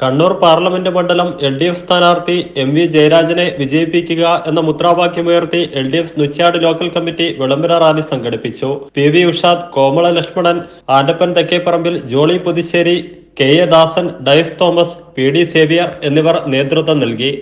Kannur parliament മണ്ഡലം L D F സ്ഥാനാർത്ഥി M V ജയരാജനെ വിജയിപ്പിക്കുക എന്ന മുദ്രാവാക്യമുയർത്തി L D F Nuchad local committee വിളംബര റാലി സംഘടിപ്പിച്ചു. P V Ushad Komala Lakshmanan Antappan Thekkeparambil Jolly Puthussery K A Dasan Dias Thomas P D Xavier എന്നിവർ നേതൃത്വം നൽകി.